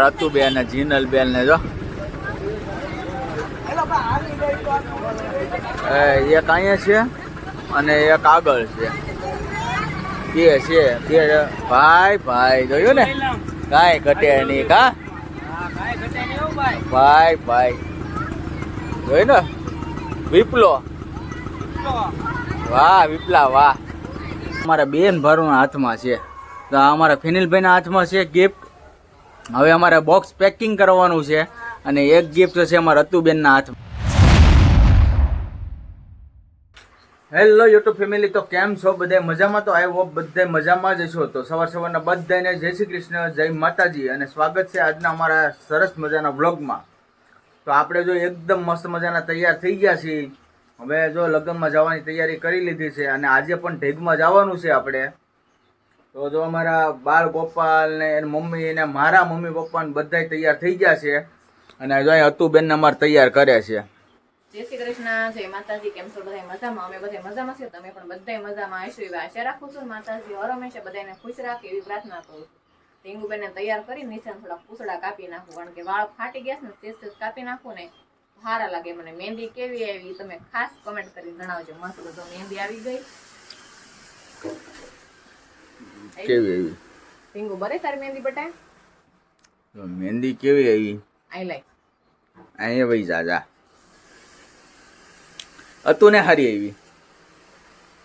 અમારા અતુબેન ને જીનલ બેન ને જો. એ અહીંયા છે અને એક આગળ છે. બે છે બે ભાઈ ભાઈ, જોયું ને? કાંઈ ઘટે નહીં, કા? ભાઈ ભાઈ. જોયું ને? વિપલો. વાહ, વિપલા, વાહ. અમારા બેન ભારુના હાથમાં છે. તો અમારા ફિનિલભાઈના હાથમાં છે ગિફ્ટ હવે અમારે બોક્સ પેકિંગ કરવાનું છે અને એક ગિફ્ટ છે અમારા અતુબેનના હાથમાં. હેલો યુટ્યુબ ફેમિલી તો કેમ છો બધા? મજામાં? તો આઈ હોપ મજામાં જ છો તો સવાર સવારના બધાને જય શ્રી કૃષ્ણ, જય માતાજી અને સ્વાગત છે આજના અમારા સરસ મજાના વ્લોગમાં તો આપણે જો એકદમ મસ્ત મજાના તૈયાર થઈ ગયા છીએ. હવે જો લગ્નમાં જવાની તૈયારી કરી લીધી છે અને આજે પણ ઢેગમાં જવાનું છે આપણે. તો જો અમારા બાળ ગોપાલ ને એની મમ્મી ને મારા મમ્મી પપ્પા ને બધા તૈયાર થઈ ગયા છે. અને જો અતુબેન ને અમારે તૈયાર કરે છે. જય શ્રી કૃષ્ણ, જય માતાજી, કેમ છો? બધા મજામાં? અમે બધા મજામાં છીએ. તમે પણ બધા મજામાં આવીશું એવી આશા રાખું છું. માતાજી, હર હંમેશા બધાને ખુશ રાખે એવી પ્રાર્થના કરું છું. ટીંગુબેનને તૈયાર કરી નીચે થોડા પૂસડા કાપી નાખું, કારણ કે વાળ ફાટી ગયા છે ને તેજ કાપી નાખું ને સારા લાગે મને. મહેંદી કેવી આવી? તમે ખાસ કમેન્ટ કરી જણાવજો. મસ્ત બધો મહેંદી આવી ગઈ. કેવી આવી? ટીંગુ બરે તારી મહેંદી બટાય? તો મહેંદી કેવી આવી? આઈ લાઈક અહીંયા ભાઈ જાજા. અતુ ને હારી આવી.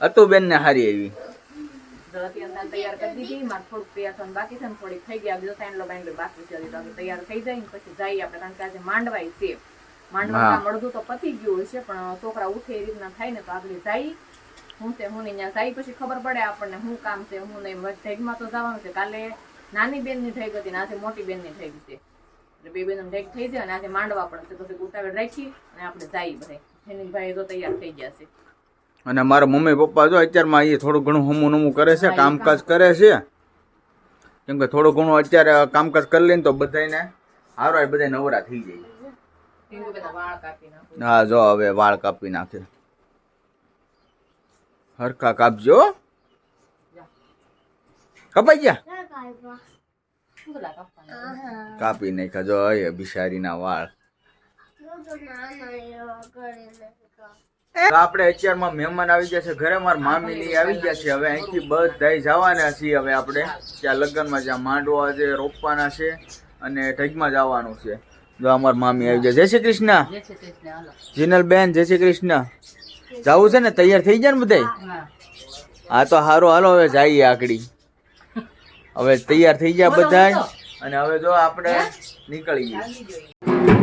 અતુબેન ને હારી આવી. તૈયાર કરી દીધી. મારે થોડુંક તૈયાર બાકી છે થોડીક થઈ ગયા. બીજો સાઈન બાઈન બાકી છે. તૈયાર થઈ જાય ને પછી જઈએ આપણે. કારણ કે આજે માંડવાય છે. માંડવા મળતું અડધું તો પતી ગયું હશે પણ છોકરા ઉઠે એ રીતના થાય ને તો આગળ જાય હું તે હું નહીં જાય પછી ખબર પડે આપણને શું કામ છે હું નહીં ઢેગમાં તો જવાનું છે. કાલે નાની બેનની ઢેગ હતી ને આજે મોટી બેનની ઢેગ છે. એટલે બે બેન ઢેગ થઈ જાય અને આજે માંડવા છે તો ઉતાવળ રાખી અને આપણે જઈએ બધે ભાઈ તો તૈયાર થઈ ગયા છે. અને મારા મમ્મી પપ્પા જો અત્યારમાં એ થોડું ઘણું હમું નમું કરે છે કામકાજ કરે છે. કેમ કે થોડું ઘણું અત્યારે કામકાજ કરી લઈને તો બધાને હારો બધા નવરા થઈ જાય. વાળ કાપી હા જો હવે વાળ કાપી નાખે. હરખા કાપજો. કપાઈ ગયા? કાપી નાખ્યા જો એ બિચારીના વાળ. આપણે અત્યારમાં મહેમાન આવી ગયા છે ઘરે મારા મામી ની આવી ગયા છે. હવે અહીંથી બધા જવાના છીએ હવે આપણે. ત્યાં લગ્નમાં જ્યાં માંડવા છે રોપવાના છે અને ઢગમાં જવાનું છે. જો અમારા મામી આવી ગયા. જય શ્રી કૃષ્ણ. જીનલ બેન જય શ્રી કૃષ્ણ. જવું છે ને? તૈયાર થઈ ગયા ને બધા? હા તો હારો હાલો હવે જઈએ આકડી. હવે તૈયાર થઈ ગયા બધા અને હવે જો આપણે નીકળીએ.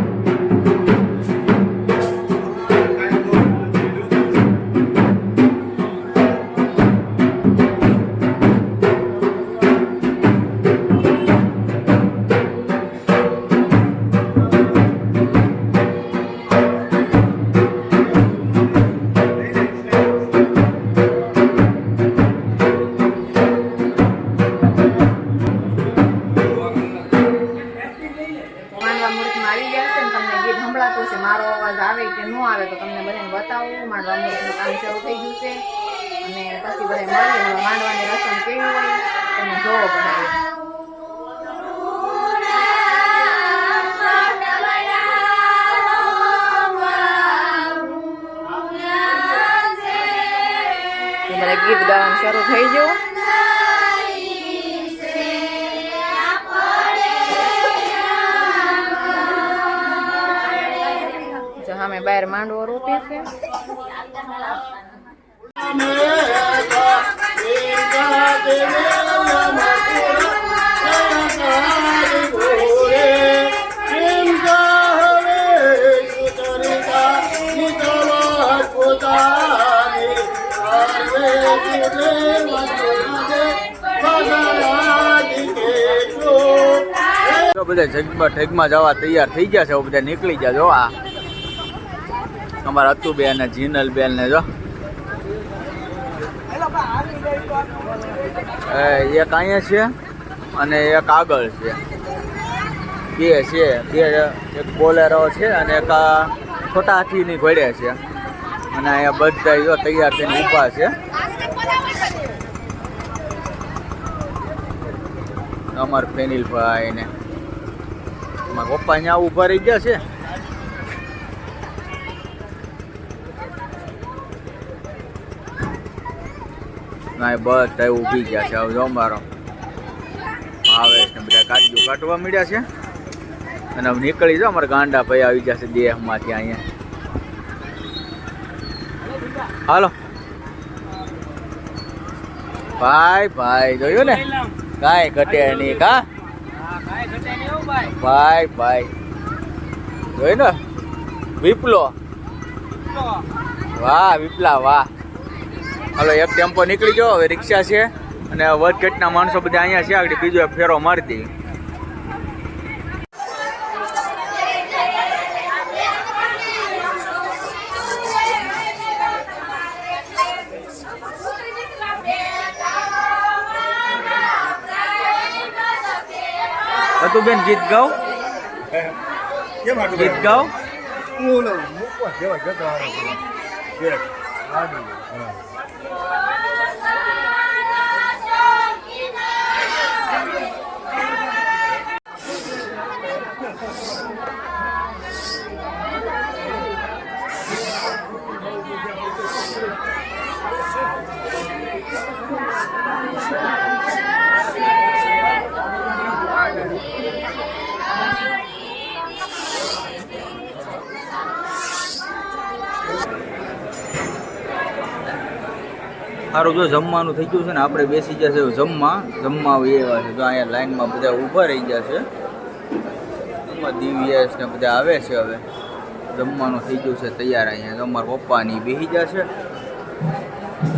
પછી બધા મળીએ માંડવાની રસમ કેવી હોય, તમે જોવો બધા બધા ગીત ગાવાનું શરૂ થઈ ગયું. સામે બહાર માંડવો રોપીએ છે. બધા જગમાં ઠેગમાં જવા તૈયાર થઈ ગયા છે બધા નીકળી ગયા જો અમારા અતુબેન ને જીનલ બેન ને જો. એક અહીંયા છે અને એક આગળ છે. બે છે, બે એક બોલેરો છે અને એક છોટા હાથીની ઘોડે છે. અને અહીંયા બધા જો તૈયાર થઈને ઊભા છે. અમાર ફેનિલભાઈ ને મારા પપ્પા અહીંયા ઊભા રહી ગયા છે. ના બધા ઊભી ગયા છે. હવે જો મારો આવે ને બધા કાઢ્યું કાઢવા મળ્યા છે. અને હવે નીકળી જાઓ અમારા ગાંડા ભાઈ આવી જશે દેહમાંથી અહીંયા. હાલો. ભાઈ ભાઈ જોયું ને? કાંઈ ઘટે નહીં કા? ભાઈ ભાઈ. જોયું ને? વિપલો. વાહ વિપલા વાહ. હાલો એક ટેમ્પો નીકળી ગયો હવે રિક્ષા છે. અને વધઘટના માણસો બધા અહીંયા છે આગળ બીજો એક ફેરો મારતી હતું બેન ગીત ગાઓ. ગીત ગાઓ. સારું જો જમવાનું થઈ ગયું છે ને, આપણે બેસી ગયા છે જમવા. જમવા આવી એવા છે, જો અહીંયા લાઈનમાં બધા ઊભા રહી ગયા છે. દિવ્યેશ ને બધા આવે છે હવે. જમવાનું થઈ ગયું છે તૈયાર અહીંયા. અમારા પપ્પાની બેસી ગયા છે.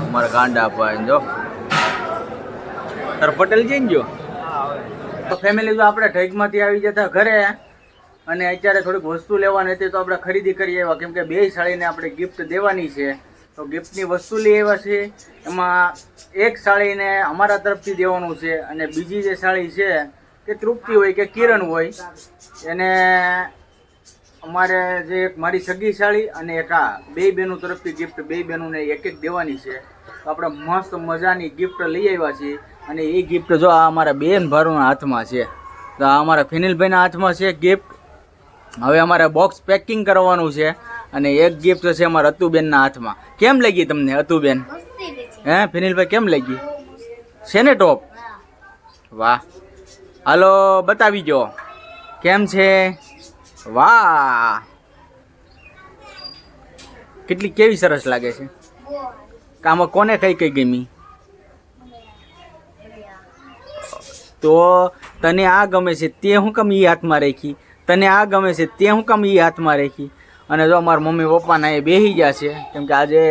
અમારા ગાંડા ભાઈ જો. તાર પટેલ જઈને જો તો ફેમિલી તો આપણે ઠેકમાંથી આવી જતા ઘરે, અને અત્યારે થોડીક વસ્તુ લેવાની હતી તો આપણે ખરીદી કરી આવ્યા. કેમ કે બે સાડીને આપણે ગિફ્ટ દેવાની છે. તો ગિફ્ટની વસ્તુ લઈ આવ્યા છે. એમાં એક સાડીને અમારા તરફથી દેવાનું છે અને બીજી જે સાડી છે કે તૃપ્તિ હોય કે કિરણ હોય. એને અમારે જે એક મારી સગી સાડી અને એક આ બે બહેનો તરફથી ગિફ્ટ બે બહેનોને એક એક દેવાની છે. તો આપણે મસ્ત મજાની ગિફ્ટ લઈ આવ્યા છીએ અને એ ગિફ્ટ જો આ અમારા બેન ભારોના હાથમાં છે. તો આ અમારા ફિનિલભાઈના હાથમાં છે ગિફ્ટ હવે અમારે બોક્સ પેકિંગ કરવાનું છે. અને એક ગિફ્ટ છે અમારા અતુબેનના હાથમાં. કેમ લાગી તમને અતુબેન? હે ફિનિલભાઈ કેમ લાગી? છે ને ટોપ વાહ. હાલો બતાવી જો કેમ છે? વાહ. કેટલી કેવી સરસ લાગે છે? આમાં કોને કઈ કઈ ગમી? તો તને આ ગમે છે તે હું કમ એ હાથમાં રાખી. તને આ ગમે છે તે હું કમ એ હાથમાં રાખી. અને જો મારા મમ્મી પપ્પાના એ બેસી ગયા છે કેમ કે આજે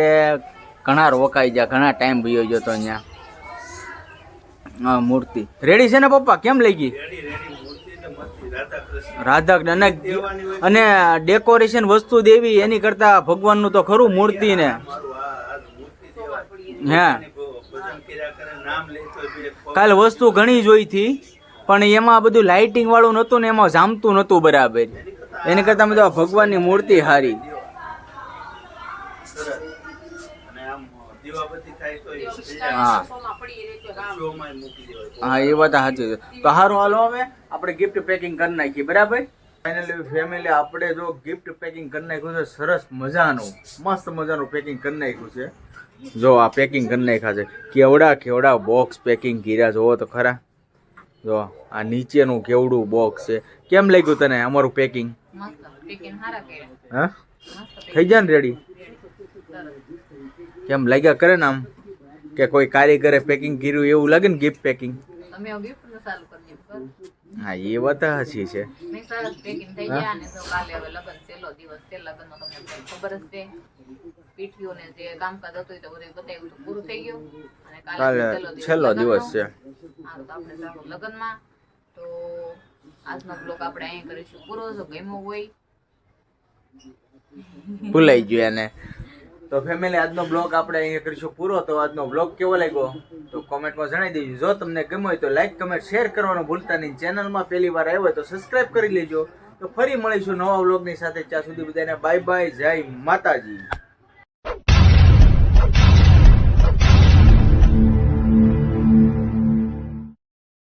ઘણા રોકાઈ ગયા ઘણા ટાઈમ ભયો ગયો તો અહીંયા. મૂર્તિ. રેડી છે ને પપ્પા? કેમ લઈ ગઈ? રાધા અને અને ડેકોરેશન વસ્તુ દેવી એની કરતા ભગવાનનું તો ખરું મૂર્તિ ને. હે કાલ વસ્તુ ઘણી જોઈ હતી પણ એમાં બધું લાઇટિંગ વાળું નહોતું ને એમાં જામતું નહોતું બરાબર. એની કરતા બધું ભગવાનની મૂર્તિ હારી. હા. એ વાત સાચી છે. તો સારું હાલો હવે. આપણે ગિફ્ટ પેકિંગ કરી નાખીએ, બરાબર? ફાઇનલી ફેમિલી આપણે જો ગિફ્ટ પેકિંગ કરી નાખ્યું છે, સરસ મજાનું. મસ્ત મજાનું પેકિંગ કરી નાખ્યું છે. જો આ પેકિંગ કરી નાખ્યા છે. કેવડા કેવડા બોક્સ પેકિંગ કર્યા જોવો તો ખરા. જો, આ નીચેનું કેવડું બોક્સ છે. કેમ લાગ્યું તને અમારું પેકિંગ મસ્ત પેકિંગ હારા કર્યા હા? થઈ જાય ને રેડી કેમ લાગ્યા કરે ને આમ? કે કોઈ કારીગરે પેકિંગ કર્યું એવું લાગે ને ગિફ્ટ પેકિંગ હા એ વાત હાચી છે. સરસ પેકિંગ થઈ ગયા તો કાલે હવે લગન છેલ્લો દિવસ છે લગન નો ખબર જ છે. પીઠીઓને જે કામકાજ હતું એ તો બધું બતાવ્યું તો પૂરું થઈ ગયું. અને કાલે કાલે છેલ્લો દિવસ છે. હા તો આપણે જાવું તો આજનો બ્લોગ આપણે અહીં કરીશું. પૂરો જો ગમ્યો હોય ભૂલાઈ ગયું એને. તો ફેમિલી આજનો બ્લોગ આપણે અહીંયા કરીશું પૂરો. તો આજનો બ્લોગ કેવો લાગ્યો? તો કોમેન્ટમાં જણાવી દેજો. જો તમને ગમ્યો હોય તો લાઈક કમેન્ટ શેર કરવાનું ભૂલતા નહીં. ચેનલમાં પહેલી વાર આવ્યો હોય તો સબસ્ક્રાઈબ કરી લેજો. તો ફરી મળીશું નવા બ્લોગની સાથે. ત્યાં સુધી બધાને બાય બાય જય માતાજી.